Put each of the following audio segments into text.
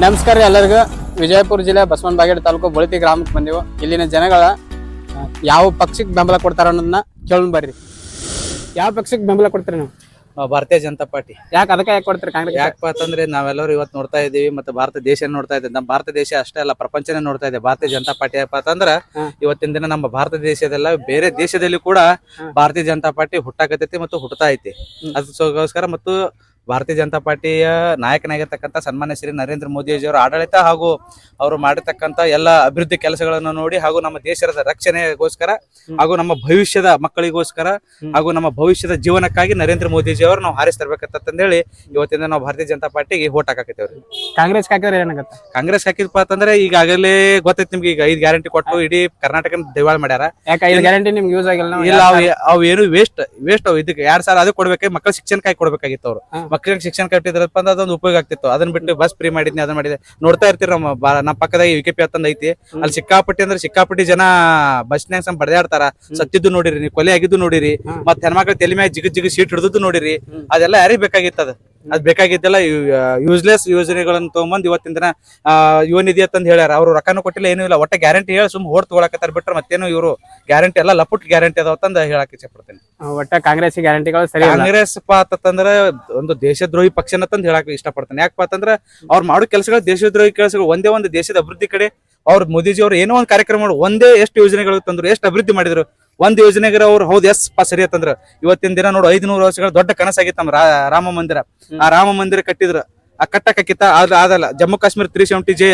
ನಮಸ್ಕಾರ ರೀ ಎಲ್ಲರಿಗೂ. ವಿಜಯಪುರ ಜಿಲ್ಲೆ ಬಸವನ ಬಾಗೇಡ್ ತಾಲೂಕು ಬಳಿತಿ ಗ್ರಾಮಕ್ಕೆ ಬಂದೆವು. ಇಲ್ಲಿನ ಜನಗಳ ಯಾವ ಪಕ್ಷಕ್ಕೆ ಬೆಂಬಲ ಕೊಡ್ತಾರ ಅನ್ನೋದನ್ನ ಕೇಳೋಣ ಬರ್ರಿ. ಯಾವ ಪಕ್ಷಕ್ಕೆ ಬೆಂಬಲ ಕೊಡ್ತೀರಿ ನೀವು? ಭಾರತೀಯ ಜನತಾ ಪಾರ್ಟಿ. ಯಾಕೆ ಅದಕ್ಕೆ ಯಾಕೆ ಕೊಡ್ತೀರಿ ಕಾಂಗ್ರೆಸ್ ಯಾಕಪ್ಪ ಅಂತಂದ್ರೆ ನಾವೆಲ್ಲರೂ ಇವತ್ತು ನೋಡ್ತಾ ಇದೀವಿ ಮತ್ತೆ ಭಾರತ ದೇಶ ನೋಡ್ತಾ ಇದ್ದೀವಿ ನಮ್ಮ ಭಾರತ ದೇಶ ಅಷ್ಟೇ ಅಲ್ಲ ಪ್ರಪಂಚನೇ ನೋಡ್ತಾ ಇದೆ. ಭಾರತೀಯ ಜನತಾ ಪಾರ್ಟಿ ಯಾಕಪ್ಪ ಅಂತಂದ್ರ ಇವತ್ತಿನ ದಿನ ನಮ್ಮ ಭಾರತ ದೇಶದೆಲ್ಲ ಬೇರೆ ದೇಶದಲ್ಲಿ ಕೂಡ. ಭಾರತೀಯ ಜನತಾ ಪಾರ್ಟಿ ಹುಟ್ಟಾಕತೈತಿ ಮತ್ತು ಹುಟ್ಟತಾ ಐತಿ. ಅದಕ್ಕೋಸ್ಕರ ಮತ್ತು ಭಾರತೀಯ ಜನತಾ ಪಾರ್ಟಿಯ ನಾಯಕನಾಗಿರ್ತಕ್ಕಂಥ ಸನ್ಮಾನ್ಯ ಶ್ರೀ ನರೇಂದ್ರ ಮೋದಿಜಿಯವರ ಆಡಳಿತ ಹಾಗೂ ಅವರು ಮಾಡಿರ್ತಕ್ಕಂಥ ಎಲ್ಲ ಅಭಿವೃದ್ಧಿ ಕೆಲಸಗಳನ್ನು ನೋಡಿ ಹಾಗೂ ನಮ್ಮ ದೇಶದ ರಕ್ಷಣೆಗೋಸ್ಕರ. ಹಾಗೂ ನಮ್ಮ ಭವಿಷ್ಯದ ಮಕ್ಕಳಿಗೋಸ್ಕರ. ಹಾಗೂ ನಮ್ಮ ಭವಿಷ್ಯದ ಜೀವನಕ್ಕಾಗಿ ನರೇಂದ್ರ ಮೋದಿಜಿ ಅವರು ನಾವು ಹೇಳಿ ಇವತ್ತಿಂದ ನಾವು ಭಾರತೀಯ ಜನತಾ ಪಾರ್ಟಿಗೆ ಓಟ್ ಹಾಕಾಕತ್ತೇವ್ರಿ. ಕಾಂಗ್ರೆಸ್ ಹಾಕಿದ್ರೆ ಏನಾಗುತ್ತೆ? ಕಾಂಗ್ರೆಸ್ ಹಾಕಿದ್ಪ ಅಂತಂದ್ರೆ ಈಗಾಗಲೇ ಗೊತ್ತೈತಿ ನಿಮ್ಗೆ ಈಗ ಐದು ಗ್ಯಾರಂಟಿ ಕೊಟ್ಟು ಇಡೀ ಕರ್ನಾಟಕ ದಿವಾಳ ಮಾಡ್ಯಾರ. ಗ್ಯಾರಂಟಿ ನಿಮ್ಗೆ ಯೂಸ್ ಆಗಿಲ್ಲ ಇಲ್ಲ ಅವ್ ಏನು ವೇಸ್ಟ್ ವೇಸ್ಟ್ ಅವ್. ಇದಕ್ಕೆ ಎರಡ್ ಸಾವಿರ ಅದು ಕೊಡ್ಬೇಕು ಮಕ್ಕಳ ಶಿಕ್ಷಣಕ್ಕಾಗಿ ಕೊಡ್ಬೇಕಾಗಿತ್ತು ಅವ್ರು. ಮಕ್ಕಳಿಗೆ ಶಿಕ್ಷಣ ಕಟ್ಟಿದ್ರಪ್ಪ ಅಂದ್ರೆ ಅದೊಂದು ಉಪಯೋಗ ಆಗ್ತಿತ್ತು. ಅದನ್ನ ಬಿಟ್ಟು ಬಸ್ ಫ್ರೀ ಮಾಡಿದ್ನಿ ಅದನ್ನ ಮಾಡಿದೆ. ನೋಡ್ತಾ ಇರ್ತೀರಿ ನಮ್ಮ ನಮ್ಮ ಪಕ್ಕದಾಗ ವಿ ಕೆ ಪಿ ಅಂತಂದ್ ಐತಿ. ಅಲ್ಲಿ ಸಿಕ್ಕಾಪಟ್ಟಿ ಅಂದ್ರೆ ಸಿಕ್ಕಾಪಟ್ಟಿ ಜನ ಬಸ್ನ್ಯಾಗ ಸಂ ಬಡದಾಡ್ತಾರ. ಸತ್ತಿದ್ದು ನೋಡಿರಿ ನೀವು ಕೊಲೆ ಆಗಿದ್ದು ನೋಡಿರಿ. ಮತ್ ಹೆಣ್ಮಕ್ಳ ತಲೆ ಮ್ಯಾಗ ಜಿಗ್ ಜಿಗ್ ಸೀಟ್ ಹಿಡಿದು ನೋಡಿರಿ. ಅದೆಲ್ಲ ಯಾರಿಗ್ ಬೇಕಾಗಿತ್ತು ಅದು? ಅದ್ ಬೇಕಾಗಿದ್ದೆಲ್ಲ ಯೂಸ್ಲೆಸ್ ಯೋಜನೆಗಳನ್ನ ತಗೊಂಬಂದ್ ಇವತ್ತಿನ ದಿನ ನಿಧಿ ಅಂತಂದ್ ಹೇಳ್ಯಾರ. ಅವ್ರು ರೊಕ್ಕನೂ ಕೊಟ್ಟಿಲ್ಲ ಏನೂ ಇಲ್ಲ. ಒಟ್ಟ ಗ್ಯಾರಂಟಿ ಹೇಳಿ ಸುಮ್ ಹೋರ್ ತಗೊಳಕತ್ತಾರ ಬಿಟ್ರೆ ಮತ್ತೇನು ಇವರು ಗ್ಯಾರಂಟಿ ಎಲ್ಲ ಲಪುಟ್ ಗ್ಯಾರಂಟಿ ಅದಾವ ಅಂತಂದ ಹೇಳಕ್ ಇಚ್ಛೆ ಪಡ್ತೇನೆ. ಒಟ್ಟ ಕಾಂಗ್ರೆಸ್ ಗ್ಯಾರಂಟಿಗಳು ಸರಿ ಕಾಂಗ್ರೆಸ್ ಪಾತಂದ್ರ ಒಂದು ದೇಶದ್ರೋಹಿ ಪಕ್ಷನ ತಂದ್ ಹೇಳಕ್ ಇಷ್ಟಪಡ್ತಾನೆ. ಯಾಕಪ್ಪ ಅಂತಂದ್ರ ಅವ್ರು ಮಾಡೋ ಕೆಲಸಗಳು ದೇಶದ್ರೋಹಿ ಕೆಲಸಗಳು, ಒಂದೇ ಒಂದು ದೇಶದ ಅಭಿವೃದ್ಧಿ ಕಡೆ ಅವ್ರ ಮೋದಿಜಿ ಅವ್ರು ಏನೋ ಒಂದು ಕಾರ್ಯಕ್ರಮ ಮಾಡಿ ಒಂದೇ ಎಷ್ಟು ಯೋಜನೆಗಳು ತಂದ್ರು, ಎಷ್ಟು ಅಭಿವೃದ್ಧಿ ಮಾಡಿದ್ರು, ಒಂದ್ ಯೋಜನೆಗೆ ಅವ್ರು ಹೌದು ಎಸ್ ಪಾ ಸರಿ ಅಂತಂದ್ರ ಇವತ್ತಿನ ದಿನ ನೋಡು ಐದ್ನೂರು ವರ್ಷಗಳ ದೊಡ್ಡ ಕನಸಾಗಿತ್ತು ರಾಮ ಮಂದಿರ. ಆ ರಾಮ ಮಂದಿರ ಕಟ್ಟಿದ್ರು. ಆ ಕಟ್ಟಕ್ಕಿತ್ತ ಆದ್ರ ಆದಲ್ಲ, ಜಮ್ಮು ಕಾಶ್ಮೀರ ತ್ರೀ ಸೆವೆಂಟಿ ಜೆ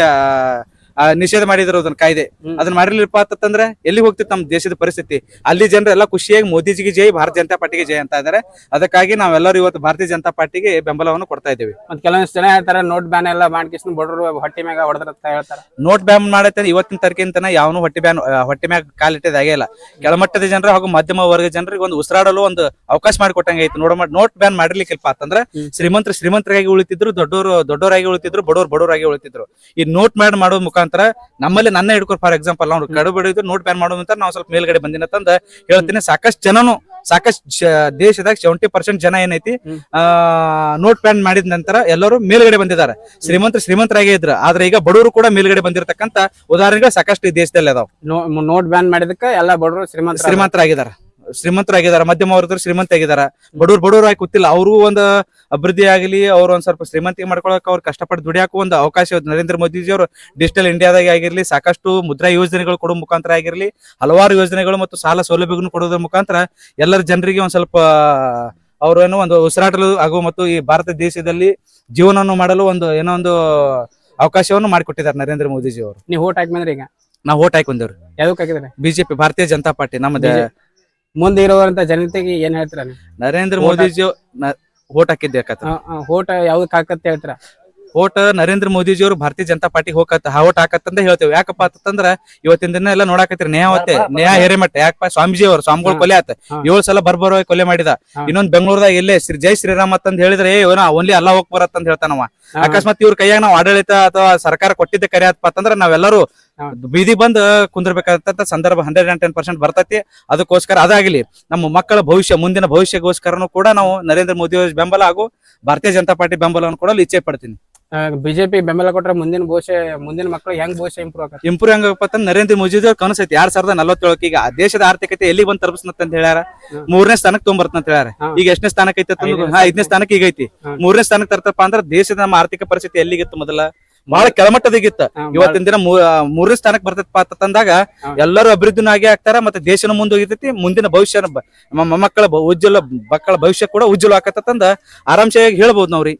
ನಿಷೇಧ ಮಾಡಿದ್ರು ಅದನ್ನ ಕಾಯ್ದೆ. ಅದನ್ನ ಮಾಡಿರ್ಲಿಲ್ಲಪ್ಪ ಅಂತಂದ್ರೆ ಎಲ್ಲಿ ಹೋಗ್ತಿತ್ತು ನಮ್ಮ ದೇಶದ ಪರಿಸ್ಥಿತಿ? ಅಲ್ಲಿ ಜನರು ಎಲ್ಲ ಖುಷಿಯಾಗಿ ಮೋದಿಜಿಗೆ ಜೈ ಭಾರತ ಜನತಾ ಪಾರ್ಟಿಗೆ ಜೈ ಅಂತ ಇದಾರೆ. ಅದಕ್ಕಾಗಿ ನಾವೆಲ್ಲರೂ ಇವತ್ತು ಭಾರತೀಯ ಜನತಾ ಪಾರ್ಟಿಗೆ ಬೆಂಬಲವನ್ನು ಕೊಡ್ತಾ ಇದ್ದೇವೆ. ಮತ್ತೆ ಕೆಲವೊಂದಿಷ್ಟು ಜನ ಹೇಳ್ತಾರೆ ನೋಟ್ ಬ್ಯಾನ್ ಎಲ್ಲ ಮಾಡ್ಕೊಂಡು ಬಡವರು ಹೊಟ್ಟಿ ಮ್ಯಾಗ ಹೊಡೆದ್ರ ಅಂತ ಹೇಳ್ತಾರೆ. ನೋಟ್ ಬ್ಯಾನ್ ಮಾಡತ್ತೆ ಇವತ್ತಿನ ತನಕಿಂತನ ಯಾವನು ಹೊಟ್ಟೆ ಬ್ಯಾನ್ ಹೊಟ್ಟೆ ಮ್ಯಾಗ ಕಾಲಿಟ್ಟಿದಾಗೆ ಇಲ್ಲ. ಕೆಳಮಟ್ಟದ ಜನರು ಹಾಗೂ ಮಧ್ಯಮ ವರ್ಗ ಜನರಿಗೆ ಒಂದು ಉಸಿರಾಡಲು ಒಂದು ಅವಕಾಶ ಮಾಡಿಕೊಟ್ಟಂಗೆ ಐತಿ ನೋಡ ನೋಟ್ ಬ್ಯಾನ್ ಮಾಡಿರ್ಲಿಕ್ಕಿಲ್ಪ ಅಂತಂದ್ರೆ ಶ್ರೀಮಂತ ಶ್ರೀಮಂತರು ಶ್ರೀಮಂತರಾಗಿ ಉಳಿತಿದ್ರು ದೊಡ್ಡವರು ದೊಡ್ಡವರಾಗಿ ಉಳಿತಿದ್ರು ಬಡವರು ಬಡವರಾಗಿ ಉಳಿತಿದ್ರು. ಈ ನೋಟ್ ಬ್ಯಾನ್ ಮಾಡೋ ಮುಖಾಂತರ ನಮ್ಮಲ್ಲಿ ನನ್ನ ಹಿಡ್ಕೊಂಡು ಫಾರ್ ಎಕ್ಸಾಂಪಲ್ ನಾವು ಕಡು ಬಡಿದ್ರು ನೋಟ್ ಬ್ಯಾನ್ ಮಾಡೋದು ಅಂತ ನಾವು ಸ್ವಲ್ಪ ಮೇಲ್ಗಡೆ ಬಂದಿನ ತಂದ ಹೇಳ್ತೀನಿ. ಸಾಕಷ್ಟು ಜನನು ಸಾಕಷ್ಟು ದೇಶದಾಗ ಸೆವೆಂಟಿ ಪರ್ಸೆಂಟ್ ಜನ ಏನೈತಿ ಆ ನೋಟ್ ಬ್ಯಾನ್ ಮಾಡಿದ ನಂತರ ಎಲ್ಲರೂ ಮೇಲ್ಗಡೆ ಬಂದಿದ್ದಾರೆ ಶ್ರೀಮಂತ ಶ್ರೀಮಂತರಾಗೇ ಇದ್ರು. ಆದ್ರೆ ಈಗ ಬಡವರು ಕೂಡ ಮೇಲ್ಗಡೆ ಬಂದಿರತಕ್ಕಂತ ಉದಾಹರಣೆಗಳು ಸಾಕಷ್ಟು ಈ ದೇಶದಲ್ಲಿ ಅದಾವ. ನೋಟ್ ಬ್ಯಾನ್ ಮಾಡಿದಕ್ಕೆ ಎಲ್ಲ ಬಡವರು ಶ್ರೀಮಂತ ಶ್ರೀಮಂತರಾಗಿದ್ದಾರೆ ಶ್ರೀಮಂತರಾಗಿದ್ದಾರೆ ಮಧ್ಯಮ ವರ್ಗದವರು ಶ್ರೀಮಂತ ಆಗಿದ್ದಾರೆ ಬಡವ್ರು ಬಡವ್ರು ಆಗಿ ಗೊತ್ತಿಲ್ಲ ಅವರು ಒಂದು ಅಭಿವೃದ್ಧಿ ಆಗಲಿ ಅವ್ರು ಒಂದ್ ಸ್ವಲ್ಪ ಶ್ರೀಮಂತಿಗೆ ಮಾಡ್ಕೊಳಕ್ ಅವ್ರು ಕಷ್ಟಪಟ್ಟು ದುಡಿಯಾಕ ಒಂದು ಅವಕಾಶ ಇವತ್ತು ನರೇಂದ್ರ ಮೋದಿಜಿ ಅವರು ಡಿಜಿಟಲ್ ಇಂಡಿಯಾದಾಗ ಆಗಿರ್ಲಿ ಸಾಕಷ್ಟು ಮುದ್ರಾ ಯೋಜನೆಗಳು ಕೊಡೋ ಮುಖಾಂತರ ಆಗಿರ್ಲಿ ಹಲವಾರು ಯೋಜನೆಗಳು ಮತ್ತು ಸಾಲ ಸೌಲಭ್ಯಗಳನ್ನು ಕೊಡೋದ್ರ ಮುಖಾಂತರ ಎಲ್ಲರ ಜನರಿಗೆ ಒಂದ್ ಸ್ವಲ್ಪ ಅವರೇನು ಒಂದು ಉಸಿರಾಟಲು ಹಾಗೂ ಮತ್ತು ಈ ಭಾರತ ದೇಶದಲ್ಲಿ ಜೀವನವನ್ನು ಮಾಡಲು ಒಂದು ಏನೋ ಒಂದು ಅವಕಾಶವನ್ನು ಮಾಡಿಕೊಟ್ಟಿದ್ದಾರೆ ನರೇಂದ್ರ ಮೋದಿಜಿ ಅವರು. ನೀವು ಓಟ್ ಹಾಕಿ ಬಂದ್ರಿ ಈಗ? ನಾವು ಓಟ್ ಹಾಕೊಂಡವ್ರು ಯಾವ್ದಕ್ಕೆ ಹಾಕಿದ್ರೆ? ಬಿಜೆಪಿ ಭಾರತೀಯ ಜನತಾ ಪಾರ್ಟಿ ನಮ್ಮ. ಮುಂದೆ ಇರುವಂತ ಜನತೆಗೆ ಏನ್ ಹೇಳ್ತೀರ ನೀವು ನರೇಂದ್ರ ಮೋದಿ ಮೋದಿಜಿ ಓಟ್ ಹಾಕಿದ್ದೆ ಅಕ್ಕ ಓಟ್ ಯಾವ್ದಕ್ ಹಾಕತ್ತ ಹೇಳ್ತೀರ ಓಟ್ ನರೇಂದ್ರ ಮೋದಿಜಿ ಅವರು ಭಾರತೀಯ ಜನತಾ ಪಾರ್ಟಿ ಹೋಗತ್ತ ಓಟ್ ಹಾಕತ್ತಂದ ಹೇಳ್ತೇವೆ ಯಾಕಪ್ಪ ಅಂತಂದ್ರ ಇವತ್ತಿನ ದಿನ ಎಲ್ಲ ನೋಡಾಕತ್ರಿ ನ್ಯಾಯವತ್ತೆ ನ್ಯಾಯ ಹಿರೇಮಠ ಯಾಕಪ್ಪ ಸ್ವಾಮೀಜಿ ಅವರು ಸ್ವಾಮಿಗಳ. ಕೊಲೆ ಆತ ಹಾ. ಏಳು ಸಲ ಬರ್ಬರೋ ಕೊಲೆ ಮಾಡಿದ ಹಾ. ಇನ್ನೊಂದ್ ಬೆಂಗಳೂರದಾಗ ಇಲ್ಲೇ ಶ್ರೀ ಜೈ ಶ್ರೀರಾಮ್ ಅಂತ ಹೇಳಿದ್ರೆ ಏ ಓನ್ಲಿ ಅಲ್ಲ ಹೋಗ್ ಬರತ್ತಂತ ಹೇಳ್ತಾನವ. ಅಕಸ್ಮಾತ್ ಇವ್ರ ಕೈಯಾಗ ನಾವು ಆಡಳಿತ ಅಥವಾ ಸರ್ಕಾರ ಕೊಟ್ಟಿದ್ದ ಕರೆ ಆತ್ಪ ಅಂತಂದ್ರ ನಾವೆಲ್ಲರೂ. ಬೀದಿ ಬಂದ್ ಕುಂದಿರ್ಬೇಕಾದಂತ ಸಂದರ್ಭ ಹಂಡ್ರೆಡ್ ಅಂಡ್ ಟೆನ್ ಪರ್ಸೆಂಟ್ ಬರ್ತೈತಿ. ಅದಕ್ಕೋಸ್ಕರ ಅದಾಗಲಿ ನಮ್ಮ ಮಕ್ಕಳ ಭವಿಷ್ಯ ಮುಂದಿನ ಭವಿಷ್ಯಗೋಸ್ಕರನು ಕೂಡ ನಾವು ನರೇಂದ್ರ ಮೋದಿ ಅವರ ಬೆಂಬಲ ಹಾಗೂ ಭಾರತೀಯ ಜನತಾ ಪಾರ್ಟಿ ಬೆಂಬಲವನ್ನು ಕೂಡ ಇಚ್ಛೆ ಪಡ್ತೀನಿ. ಬಿಜೆಪಿ ಬೆಂಬಲ ಕೊಟ್ಟರೆ ಮುಂದಿನ ಭವಿಷ್ಯ ಮುಂದಿನ ಮಕ್ಕಳು ಹೆಂಗ್ ಭವಿಷ್ಯ ಇಂಪ್ರೂವ್ ಆಗತ್ತೆ ಇಂಪ್ರೂವ್ ಹೆಂಗಪ್ಪ ಅಂತ ನರೇಂದ್ರ ಮೋದಿ ಅವ್ರ ಕನಸೈತಿ ಎರಡ್ ಸಾವಿರದ ನಲವತ್ತೇಳಕ್ಕೆ ಈಗ ದೇಶದ ಆರ್ಥಿಕತೆ ಎಲ್ಲಿ ಬಂದ್ ತಲುಪಿಸ್ನಂತ ಅಂತ ಹೇಳ್ಯಾರ? ಮೂರನೇ ಸ್ಥಾನಕ್ಕೆ ತೊಗೊಂಬರ್ತಂತ ಹೇಳ್ಯಾರ. ಈಗ ಎಷ್ಟನೇ ಸ್ಥಾನಕ್ಕೆ ಐತಿ ಐದನೇ ಸ್ಥಾನಕ್ಕೆ. ಈಗ ಐತಿ. ಮೂರನೇ ಸ್ಥಾನಕ್ಕೆ ತರ್ತಪ್ಪ ಅಂದ್ರೆ ದೇಶದ ನಮ್ಮ ಆರ್ಥಿಕ ಪರಿಸ್ಥಿತಿ ಎಲ್ಲಿಗಿತ್ತು ಮೊದಲ? ಬಹಳ ಕೆಳಮಟ್ಟದಾಗಿತ್ತ. ಇವತ್ತಿನ ದಿನ ಮೂರನೇ ಸ್ಥಾನಕ್ಕೆ ಬರ್ತೈತಪ್ಪ ಅಂತ ತಂದಾಗ ಎಲ್ಲರೂ ಅಭಿವೃದ್ಧಿನೂ ಆಗಿ ಆಗ್ತಾರ ಮತ್ತೆ ದೇಶನ ಮುಂದೋಗಿರ್ತೈತಿ ಮುಂದಿನ ಭವಿಷ್ಯ ಮಕ್ಕಳ ಉಜ್ವಲ ಮಕ್ಕಳ ಭವಿಷ್ಯ ಕೂಡ ಉಜ್ವಲ ಆಕತ್ತಂದ ಆರಾಮ್ಸೆಯಾಗಿ ಹೇಳ್ಬೋದು ನಾವ್ರಿ.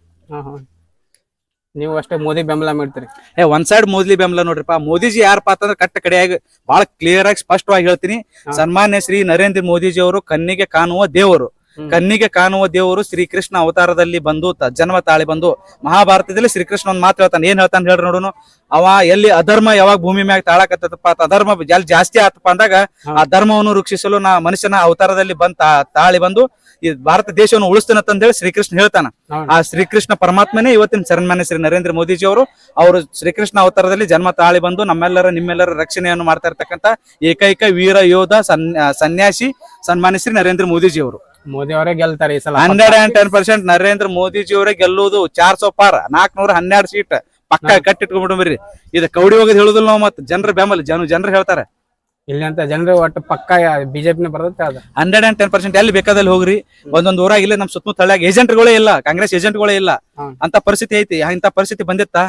ನೀವು ಅಷ್ಟೇ ಮೋದಿ ಬೆಂಬಲ ಮಾಡ್ತೀರಿ. ಏ ಒಂದ್ ಸೈಡ್ ಮೋದಿ ಬೆಂಬಲ ನೋಡ್ರಿಪ್ಪ. ಮೋದಿಜಿ ಯಾರಪ್ಪ ಅಂತಂದ್ರೆ ಕಟ್ಟ ಕಡೆಯಾಗಿ ಬಹಳ ಕ್ಲಿಯರ್ ಆಗಿ ಸ್ಪಷ್ಟವಾಗಿ ಹೇಳ್ತೀನಿ. ಸನ್ಮಾನ್ಯ ಶ್ರೀ ನರೇಂದ್ರ ಮೋದಿಜಿ ಅವರು ಕಣ್ಣಿಗೆ ಕಾಣುವ ದೇವರು. ಕಣ್ಣಿಗೆ ಕಾಣುವ ದೇವರು ಶ್ರೀಕೃಷ್ಣ ಅವತಾರದಲ್ಲಿ ಬಂದು ಜನ್ಮ ತಾಳಿ ಬಂದು ಮಹಾಭಾರತದಲ್ಲಿ ಶ್ರೀಕೃಷ್ಣ ಒಂದ್ ಮಾತು ಹೇಳ್ತಾನೆ. ಏನ್ ಹೇಳ್ತಾನೆ ಹೇಳ್ರಿ ನೋಡೋನು? ಅವ ಎಲ್ಲಿ ಅಧರ್ಮ ಯಾವಾಗ ಭೂಮಿ ಮ್ಯಾಗ ತಾಳಕತ್ತಪ್ಪ ಅಧರ್ಮ ಎಲ್ಲಿ ಜಾಸ್ತಿ ಆತಪ್ಪ ಅಂದಾಗ ಆ ಧರ್ಮವನ್ನು ರಕ್ಷಿಸಲು ನಾ ಮನುಷ್ಯನ ಅವತಾರದಲ್ಲಿ ಬಂದ ತಾಳಿ ಬಂದು ಈ ಭಾರತ ದೇಶವನ್ನು ಉಳಿಸ್ತಾನೆ ಅಂತ ಹೇಳಿ ಶ್ರೀಕೃಷ್ಣ ಹೇಳ್ತಾನ. ಆ ಶ್ರೀಕೃಷ್ಣ ಪರಮಾತ್ಮನೇ ಇವತ್ತಿನ ಸನ್ಮಾನ್ಯ ಶ್ರೀ ನರೇಂದ್ರ ಮೋದಿಜಿ ಅವರು. ಅವರು ಶ್ರೀಕೃಷ್ಣ ಅವತಾರದಲ್ಲಿ ಜನ್ಮ ತಾಳಿ ಬಂದು ನಮ್ಮೆಲ್ಲರ ನಿಮ್ಮೆಲ್ಲರ ರಕ್ಷಣೆಯನ್ನು ಮಾಡ್ತಾ ಇರ್ತಕ್ಕಂತ ಏಕೈಕ ವೀರ ಯೋಧ ಸನ್- ಸನ್ಯಾಸಿ ಸನ್ಮಾನ್ಯ ಶ್ರೀ ನರೇಂದ್ರ ಮೋದಿಜಿ ಅವರು. ಮೋದಿ ಅವರೇ ಗೆಲ್ತಾರೆ ಈ ಸಲ. Hundred and ten percent Narendra Modiji ಅವರೇ ಗೆಲ್ಲುವುದು ಚಾರ್ ಸೋ ಪಾರ್. ನಾಲ್ಕನೂರ ಹನ್ನೆರಡು ಸೀಟ್ ಪಕ್ಕ ಕಟ್ಟಿಟ್ಕೊಂಡ್ಬಿಡ್ರಿ ಇದು ಕೌಡಿ ಹೋಗೋದು ಹೇಳುದಿಲ್ಲ ನಾವು ಮತ್ತೆ. ಜನರ ಬೆಂಬಲ ಜನ ಜನರು ಹೇಳ್ತಾರೆ. ಇಲ್ಲಿ ಅಂತ ಜನರು ಒಟ್ಟು ಪಕ್ಕ ಬಿಜೆಪಿನ ಬರ್ತೈತೆ ಅದ. ಹಂಡ್ರೆಡ್ ಅಂಡ್ ಟೆನ್ ಪರ್ಸೆಂಟ್ ಎಲ್ಲಿ ಬೇಕಾದಲ್ಲಿ ಹೋಗ್ರಿ. ಒಂದೊಂದು ಊರಾಗ ಇಲ್ಲ ನಮ್ ಸುತ್ತಮುತ್ತ ಹಳ್ಳಿಯಾಗ ಏಜೆಂಟ್ಗಳೇ ಇಲ್ಲ ಕಾಂಗ್ರೆಸ್ ಏಜೆಂಟ್ಗಳೇ ಇಲ್ಲ. ಅಂತ ಪರಿಸ್ಥಿತಿ ಐತಿ. ಇಂತ ಪರಿಸ್ಥಿತಿ ಬಂದಿತ್ತಾ?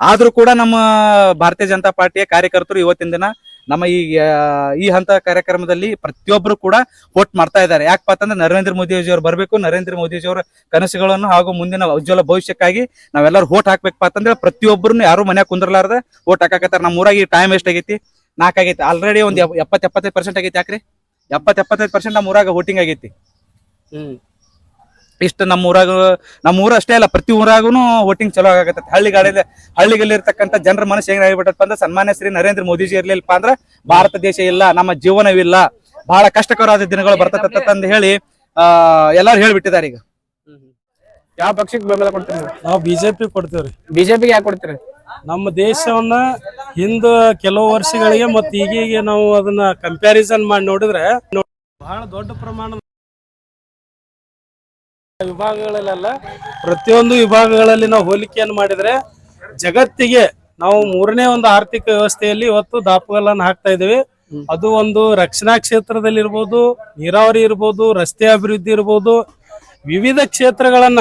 ಆದ್ರೂ ಕೂಡ ನಮ್ಮ ಭಾರತೀಯ ಜನತಾ ಪಾರ್ಟಿಯ ಕಾರ್ಯಕರ್ತರು ಇವತ್ತಿನ ದಿನ ನಮ್ಮ ಈ ಈ ಹಂತ ಕಾರ್ಯಕ್ರಮದಲ್ಲಿ ಪ್ರತಿಯೊಬ್ಬರು ಕೂಡ ವೋಟ್ ಮಾಡ್ತಾ ಇದ್ದಾರೆ. ಯಾಕಪ್ಪ ಅಂತಂದ್ರೆ ನರೇಂದ್ರ ಮೋದಿಜಿ ಅವರು ಬರಬೇಕು, ನರೇಂದ್ರ ಮೋದಿಜಿ ಅವರ ಕನಸುಗಳನ್ನು ಹಾಗೂ ಮುಂದಿನ ಉಜ್ವಲ ಭವಿಷ್ಯಕ್ಕಾಗಿ ನಾವೆಲ್ಲರೂ ವೋಟ್ ಹಾಕ್ಬೇಕಪ್ಪ ಅಂತಂದ್ರೆ ಪ್ರತಿಯೊಬ್ಬರನ್ನು ಯಾರು ಮನ್ಯಾಗ ಕುಂದ್ರಲಾರ್ದ ವೋಟ್ ಹಾಕಾಕತ್ತಾರ. ನಮ್ಮ ಊರಾಗ ಈ ಟೈಮ್ ಎಷ್ಟ್ ಆಗೈತಿ ನಾಲ್ಕಾಗೈತಿ ಆಲ್ರೆಡಿ ಒಂದು ಎಪ್- ಎಪ್ಪತ್ ಎಪ್ಪತ್ತೈದು ಪರ್ಸೆಂಟ್ ಆಗೈತಿ ಯಾಕ್ರಿ? ಎಪ್ಪತ್ ಎಪ್ಪತ್ತೈದು ಪರ್ಸೆಂಟ್ ನಮ್ಮ ಊರಾಗ ವೋಟಿಂಗ್ ಆಗೈತಿ. ಹ್ಮ್. ಇಷ್ಟು ನಮ್ಮ ಊರಾಗ ನಮ್ಮ ಊರ ಅಷ್ಟೇ ಅಲ್ಲ ಪ್ರತಿ ಊರಾಗೂ ವೋಟಿಂಗ್ ಚಲೋ ಆಗತ್ತೆ ಹಳ್ಳಿಗಳಲ್ಲಿ ಹಳ್ಳಿಗಳಲ್ಲಿ ಇರ್ತಕ್ಕಂಥ ಜನರ ಮನಸ್ಸು ಹೆಂಗ್ ಆಗಿಬಿಟ್ಟಪ್ಪ ಅಂದ್ರೆ ಸನ್ಮಾನ್ಯ ಶ್ರೀ ನರೇಂದ್ರ ಮೋದಿಜಿ ಇರ್ಲಿಲ್ಲಪ್ಪ ಅಂದ್ರೆ ಭಾರತ ದೇಶ ಇಲ್ಲ ನಮ್ಮ ಜೀವನವಿಲ್ಲ. ಬಹಳ ಕಷ್ಟಕರವಾದ ದಿನಗಳು ಬರ್ತದ ಅಂತ ಹೇಳಿ ಆ ಎಲ್ಲಾರು ಹೇಳ್ಬಿಟ್ಟಿದ್ದಾರೆ ಈಗ. ಯಾವ ಪಕ್ಷಕ್ಕೆ ಬೆಂಬಲ ಕೊಡ್ತೀರಿ ನೀವು? ಬಿಜೆಪಿ ಕೊಡ್ತೀವ್ರಿ ಬಿಜೆಪಿಗೆ ಯಾಕೆ ಕೊಡ್ತೀರಿ? ನಮ್ಮ ದೇಶವನ್ನ ಹಿಂದ ಕೆಲವು ವರ್ಷಗಳಿಗೆ ಮತ್ತೆ ಈಗೀಗ ನಾವು ಅದನ್ನ ಕಂಪ್ಯಾರಿಸನ್ ಮಾಡಿ ನೋಡಿದ್ರೆ ಬಹಳ ದೊಡ್ಡ ಪ್ರಮಾಣದ ವಿಭಾಗಗಳಲ್ಲೆಲ್ಲ ಪ್ರತಿಯೊಂದು ವಿಭಾಗಗಳಲ್ಲಿ ನಾವು ಹೋಲಿಕೆಯನ್ನು ಮಾಡಿದ್ರೆ ಜಗತ್ತಿಗೆ ನಾವು ಮೂರನೇ ಒಂದು ಆರ್ಥಿಕ ವ್ಯವಸ್ಥೆಯಲ್ಲಿ ಇವತ್ತು ದಾಪುಗಳನ್ನು ಹಾಕ್ತಾ ಇದ್ದೇವೆ. ಅದು ಒಂದು ರಕ್ಷಣಾ ಕ್ಷೇತ್ರದಲ್ಲಿ ಇರ್ಬೋದು, ನೀರಾವರಿ ಇರ್ಬೋದು, ರಸ್ತೆ ಅಭಿವೃದ್ಧಿ ಇರ್ಬೋದು. ವಿವಿಧ ಕ್ಷೇತ್ರಗಳನ್ನ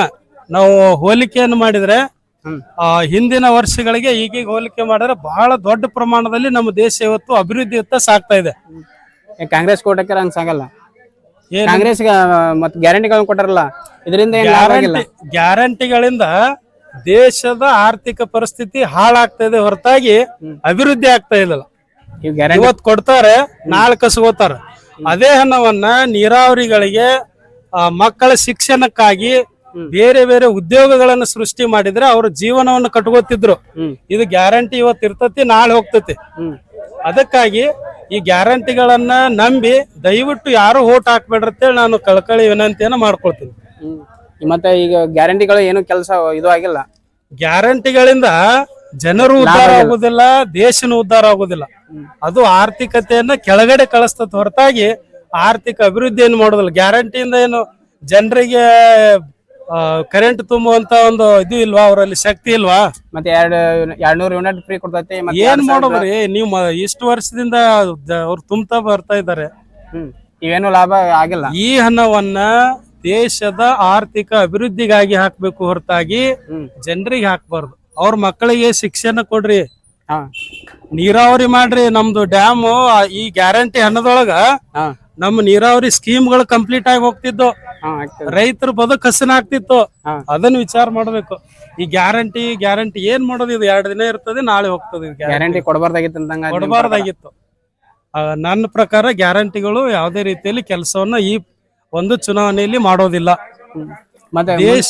ನಾವು ಹೋಲಿಕೆಯನ್ನು ಮಾಡಿದ್ರೆ, ಆ, ಹಿಂದಿನ ವರ್ಷಗಳಿಗೆ ಈಗೀಗ ಹೋಲಿಕೆ ಮಾಡಿದ್ರೆ ಬಹಳ ದೊಡ್ಡ ಪ್ರಮಾಣದಲ್ಲಿ ನಮ್ಮ ದೇಶ ಇವತ್ತು ಅಭಿವೃದ್ಧಿಯತ್ತ ಸಾಗ್ತಾ ಇದೆ. ಕಾಂಗ್ರೆಸ್ ಕೋಟಕ್ಕೆ ಹಂಗ ಸಾಗಲ್ಲ. ಕಾಂಗ್ರೆಸ್ ಮತ್ ಗ್ಯಾರಂಟಿಗಳನ್ನು ಕೊಟ್ಟಾರಲ್ಲ ಇದರಿಂದ ಏನ್ ಲಾಭ ಆಗಿಲ್ಲ. ಗ್ಯಾರಂಟಿ ಗ್ಯಾರಂಟಿಗಳಿಂದ ದೇಶದ ಆರ್ಥಿಕ ಪರಿಸ್ಥಿತಿ ಹಾಳಾಗ್ತಾ ಇದೆ ಹೊರತಾಗಿ ಅಭಿವೃದ್ಧಿ ಆಗ್ತಾ ಇಲ್ಲ ಇವ್ ಗ್ಯಾರಂಟಿ ಇವತ್ ಕೊಡ್ತಾರೆ ನಾಳೆ ಕಸಗೋತಾರ. ಅದೇ ಹಣವನ್ನ ನೀರಾವರಿಗಳಿಗೆ ಮಕ್ಕಳ ಶಿಕ್ಷಣಕ್ಕಾಗಿ ಬೇರೆ ಬೇರೆ ಉದ್ಯೋಗಗಳನ್ನು ಸೃಷ್ಟಿ ಮಾಡಿದ್ರೆ ಅವ್ರ ಜೀವನವನ್ನು ಕಟ್ಕೋತಿದ್ರು. ಇದು ಗ್ಯಾರಂಟಿ ಇವತ್ತು ಇರ್ತತಿ ನಾಳೆ ಹೋಗ್ತತಿ. ಅದಕ್ಕಾಗಿ ಈ ಗ್ಯಾರಂಟಿಗಳನ್ನ ನಂಬಿ ದಯವಿಟ್ಟು ಯಾರು ಓಟ್ ಹಾಕ್ಬೇಡ್ರಿ ಅಂತೇಳಿ ನಾನು ಕಳಕಳಿ ವಿನಂತಿಯನ್ನ ಮಾಡ್ಕೊಳ್ತೀನಿ. ಮತ್ತೆ ಈಗ ಗ್ಯಾರಂಟಿಗಳು ಏನು ಕೆಲಸ ಇದು ಆಗಿಲ್ಲ? ಗ್ಯಾರಂಟಿಗಳಿಂದ ಜನರು ಉದ್ಧಾರ ಆಗುದಿಲ್ಲ ದೇಶನ ಉದ್ಧಾರ ಆಗುದಿಲ್ಲ. ಅದು ಆರ್ಥಿಕತೆಯನ್ನ ಕೆಳಗಡೆ ಕಳಿಸ್ತದ ಹೊರತಾಗಿ ಆರ್ಥಿಕ ಅಭಿವೃದ್ಧಿ ಏನು ಮಾಡೋದಿಲ್ಲ. ಗ್ಯಾರಂಟಿಯಿಂದ ಏನು ಜನರಿಗೆ ಕರೆಂಟ್ ತುಂಬುವಂತ ಒಂದು ಇದು ಇಲ್ವಾ? ಅವರಲ್ಲಿ ಶಕ್ತಿ ಇಲ್ವಾ? ಮತ್ತೆ ಎರಡ್ ಎರಡ್ನೂರ್ ಯೂನಿಟ್ ಫ್ರೀ ಕೊಡ್ತೈತಿ ಮತ್ತೆ ಏನ್ ಎರಡ್ ಸಾವಿರ- ಮಾಡೋದ್ರಿ ನೀವು ಇಷ್ಟು ವರ್ಷದಿಂದ ಅವ್ರು ತುಂಬ್ತಾ ಬರ್ತಾ ಇದ್ದಾರೆ. ಹ್ಮ್. ಇವೇನು ಲಾಭ ಆಗಿಲ್ಲ. ಈ ಹಣವನ್ನ ದೇಶದ ಆರ್ಥಿಕ ಅಭಿವೃದ್ಧಿಗಾಗಿ ಹಾಕ್ಬೇಕು ಹೊರತಾಗಿ ಹ್ಮ್. ಜನರಿಗೆ ಹಾಕ್ಬಾರ್ದು. ಅವ್ರ ಮಕ್ಕಳಿಗೆ ಶಿಕ್ಷಣ ಕೊಡ್ರಿ. ಹಾ. ನೀರಾವರಿ ಮಾಡ್ರಿ. ನಮ್ದು ಡ್ಯಾಮ್ ಈ ಗ್ಯಾರಂಟಿ ಹಣದೊಳಗ ಹಾ. ನಮ್ಮ ನೀರಾವರಿ ಸ್ಕೀಮ್ಗಳು ಕಂಪ್ಲೀಟ್ ಆಗಿ ಹೋಗ್ತಿದ್ದು ರೈತರ ಬದುಕು ಹಸನಾಗ್ತಿತ್ತು. ಅದನ್ನ ವಿಚಾರ ಮಾಡ್ಬೇಕು. ಈ ಗ್ಯಾರಂಟಿ ಗ್ಯಾರಂಟಿ ಏನ್ ಮಾಡೋದು? ಇದು ಎರಡು ದಿನ ಇರ್ತದೆ ನಾಳೆ ಹೋಗ್ತದೆ ಗ್ಯಾರಂಟಿ. ಕೊಡಬಾರ್ದಾಗಿತ್ತು. ಕೊಡಬಾರ್ದಾಗಿತ್ತು. ನನ್ನ ಪ್ರಕಾರ ಗ್ಯಾರಂಟಿಗಳು ಯಾವುದೇ ರೀತಿಯಲ್ಲಿ ಕೆಲಸವನ್ನ ಈ ಒಂದು ಚುನಾವಣೆಯಲ್ಲಿ ಮಾಡೋದಿಲ್ಲ. ಮತ್ತೆ ದೇಶ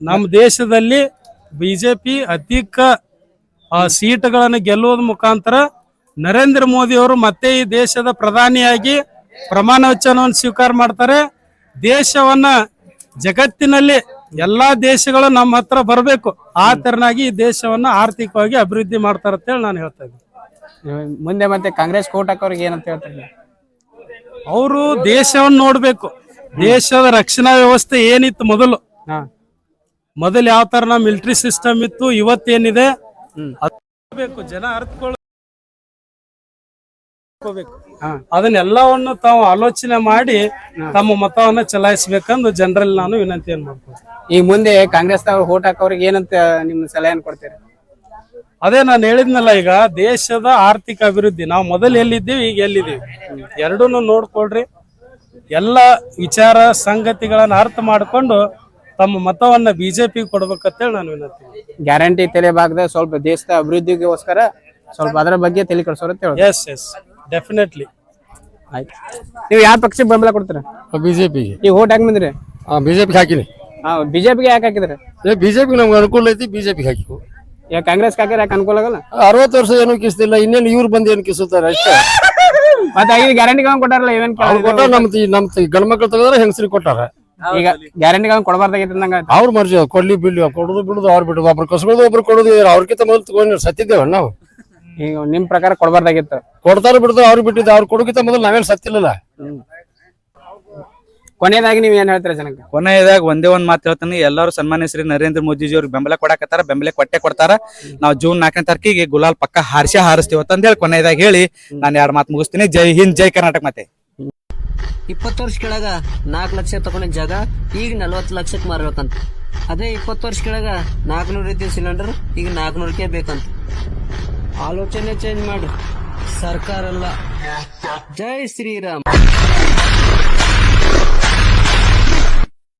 ನಮ್ಮ ದೇಶದಲ್ಲಿ ಬಿಜೆಪಿ ಅಧಿಕ ಆ, ಸೀಟುಗಳನ್ನು ಗೆಲ್ಲುವುದ ಮುಖಾಂತರ ನರೇಂದ್ರ ಮೋದಿ ಅವರು ಮತ್ತೆ ಈ ದೇಶದ ಪ್ರಧಾನಿಯಾಗಿ ಪ್ರಮಾಣ ವಚನವನ್ನು ಸ್ವೀಕಾರ ಮಾಡ್ತಾರೆ. ದೇಶವನ್ನ ಜಗತ್ತಿನಲ್ಲಿ ಎಲ್ಲಾ ದೇಶಗಳು ನಮ್ಮ ಹತ್ರ ಬರಬೇಕು. ಆ ತರನಾಗಿ ಈ ದೇಶವನ್ನ ಆರ್ಥಿಕವಾಗಿ ಅಭಿವೃದ್ಧಿ ಮಾಡ್ತಾರೆ ಅಂತೇಳಿ ನಾನು ಹೇಳ್ತಾ ಇದ್ದೀನಿ. ಮುಂದೆ ಮತ್ತೆ ಕಾಂಗ್ರೆಸ್ ಕೋಟ್ ಹಾಕೋರಿಗೆ ಏನಂತ ಹೇಳ್ತಾರೆ ಅವರು ದೇಶವನ್ನು ನೋಡ್ಬೇಕು. ದೇಶದ ರಕ್ಷಣಾ ವ್ಯವಸ್ಥೆ ಏನಿತ್ತು ಮೊದಲು? ಹಾ. ಮೊದಲು ಯಾವ ತರ ಮಿಲಿಟರಿ ಸಿಸ್ಟಮ್ ಇತ್ತು? ಇವತ್ತೇನಿದೆ? ಜನ ಅರ್ಥಕೊಳ್ಳಬೇಕು ಹಾ ಅದನ್ನೆಲ್ಲವನ್ನು ತಾವು ಆಲೋಚನೆ ಮಾಡಿ ತಮ್ಮ ಮತವನ್ನ ಚಲಾಯಿಸಬೇಕಂದು ಜನರಲ್ಲಿ ನಾನು ವಿನಂತಿಯನ್ನು ಮಾಡ್ತೀನಿ ಈ ಮುಂದೆ ಕಾಂಗ್ರೆಸ್ ಓಟ್ ಹಾಕೋರಿಗೆ ಏನಂತ ನಿಮ್ ಸಲಹೆಯನ್ನು ಕೊಡ್ತೀರಿ? ಅದೇ ನಾನು ಹೇಳಿದ್ನಲ್ಲ ಈಗ ದೇಶದ ಆರ್ಥಿಕ ಅಭಿವೃದ್ಧಿ. ನಾವು ಮೊದಲು ಎಲ್ಲಿದ್ದೀವಿ ಈಗ ಎಲ್ಲಿದ್ದೀವಿ? ಎರಡೂನು ನೋಡ್ಕೊಳ್ರಿ. ಎಲ್ಲ ವಿಚಾರ ಸಂಗತಿಗಳನ್ನ ಅರ್ಥ ಮಾಡಿಕೊಂಡು ತಮ್ಮ ಮತವನ್ನ ಬಿಜೆಪಿ ಕೊಡ್ಬೇಕಂತೇಳಿ ನಾನು ವಿನಂತಿ ಗ್ಯಾರಂಟಿ ಗ್ಯಾರಂಟಿ ಭಾಗದ ಸ್ವಲ್ಪ ದೇಶದ ಅಭಿವೃದ್ಧಿಗೋಸ್ಕರ ಸ್ವಲ್ಪ ಅದರ ಬಗ್ಗೆ ತಲೆ ಹೇಳಿ ಎಸ್ ಎಸ್ ಡೆಫಿನೆಟ್ಲಿ ಆಯ್ತು. ನೀವು ಯಾವ ಪಕ್ಷಕ್ಕೆ ಬೆಂಬಲ ಕೊಡ್ತೀರಾ? ಬಿಜೆಪಿಗೆ. ಈಗ ಓಟ್ ಹಾಕಿ ಬಂದ್ರಿ? ಬಿಜೆಪಿಗೆ ಹಾಕಿನಿ. ಹಾ ಬಿಜೆಪಿಗೆ ಯಾಕೆ ಹಾಕಿದ್ರಿ? ಬಿಜೆಪಿ ನಮ್ಗೆ ಅನುಕೂಲ ಐತಿ ಬಿಜೆಪಿಗೆ ಹಾಕಿ ಈಗ ಕಾಂಗ್ರೆಸ್ ಹಾಕಿದ್ರೆ ಯಾಕೆ ಅನುಕೂಲ ಆಗಲ್ಲ? ಅರವತ್ತು ವರ್ಷ ಏನು ಕಿಸ್ತಿಲ್ಲ ಇನ್ನೇನು ಇವ್ರು ಬಂದು ಏನು ಕಿಸುತ್ತಾರೆ ಅಷ್ಟೇ. ಮತ್ತೆ ಐದು ಗ್ಯಾರಂಟಿಗಳನ್ನ ಕೊಟ್ಟಾರಲ್ಲ ಇವನ್ ಅವ್ರು ಕೊಟ್ಟ ನಮ್ ನಮ್ ಗಂಡ ಮಕ್ಳು ತೆಗೆದ್ರೆ ಹೆಂಗಸ್ರಿಗೆ ಕೊಟ್ಟಾರ. ಈಗ ಗ್ಯಾರಂಟಿಗಳನ್ನ ಕೊಡಬಾರ್ದಾಗಿತ್ತು ಆಯ್ತು. ಅವ್ರ ಮರ್ಜಿ ಕೊಡ್ಲಿ ಬಿಡ್ಲಿ ಕೊಡೋದು ಬಿಡುದು ಅವ್ರು ಬಿಡುದು. ಒಬ್ರು ಕಸ್ಕೊಳ್ಳೋದು ಒಬ್ರು ಕೊಡುದು ಅವ್ರಕ್ಕಿಂತ ಮೊದಲು ತಗೊಂಡು ಸತ್ತಿದ್ದೇವ ನಾವು. ಈಗ ನಿಮ್ ಪ್ರಕಾರ ಕೊಡಬಾರ್ದಾಗಿತ್ತು. ಕೊಡ್ತಾರ ಬಿಡ್ತಾರೆ ಅವ್ರು ಬಿಟ್ಟಿದ್ದು ಅವ್ರು ಕೊಡೋಕಿಂತ ಮೊದಲು ನಾವೇನು ಸತ್ತಿಲ್ಲ ಕೊನೆಯದಾಗಿ ನೀವ್ ಏನ್ ಹೇಳ್ತೀರಾ ಜನಕ್ಕೆ? ಕೊನೆಯದಾಗ ಒಂದೇ ಒಂದ್ ಮಾತು ಹೇಳ್ತೀನಿ. ಎಲ್ಲರೂ ಸನ್ಮಾನ್ಯ ಶ್ರೀ ನರೇಂದ್ರ ಮೋದಿಜಿ ಅವ್ರಿಗೆ ಬೆಂಬಲ ಕೊಡಕತ್ತಾರ ಬೆಂಬಲ ಕೊಟ್ಟೆ ಕೊಡ್ತಾರ. ನಾವು ಜೂನ್ ನಾಲ್ಕನೇ ತಾರೀಕಿಗೆ ಗುಲಾಲ್ ಪಕ್ಕ ಹಾರಿಸಿ ಹಾರಿಸ್ತೀವಿ ಅಂತ ಹೇಳಿ ಕೊನೆಯದಾಗ ಹೇಳಿ ನಾನು ಎರಡು ಮಾತು ಮುಗಿಸ್ತೀನಿ. ಜೈ ಹಿಂದ್ ಜೈ ಕರ್ನಾಟಕ ಮತ್ತೆ ಇಪ್ಪತ್ತು ವರ್ಷ ಕೆಳಗ ನಾಲ್ಕು ಲಕ್ಷ ತಗೊಂಡಿದ್ದ ಜಾಗ ಈಗ ನಲ್ವತ್ತು ಲಕ್ಷಕ್ಕೆ ಮಾರ್ಬೇಕಂತ. ಅದೇ ಇಪ್ಪತ್ತು ವರ್ಷ ಕೆಳಗ ನಾಲ್ಕುನೂರು ಇದ್ದೀವಿ ಸಿಲಿಂಡರ್ ಈಗ ನಾಲ್ಕುನೂರಕ್ಕೆ ಬೇಕಂತ. ಆಲೋಚನೆ ಚೇಂಜ್ ಮಾಡ್ರಿ ಸರ್ಕಾರ ಅಲ್ಲ ಜೈ ಶ್ರೀರಾಮ್.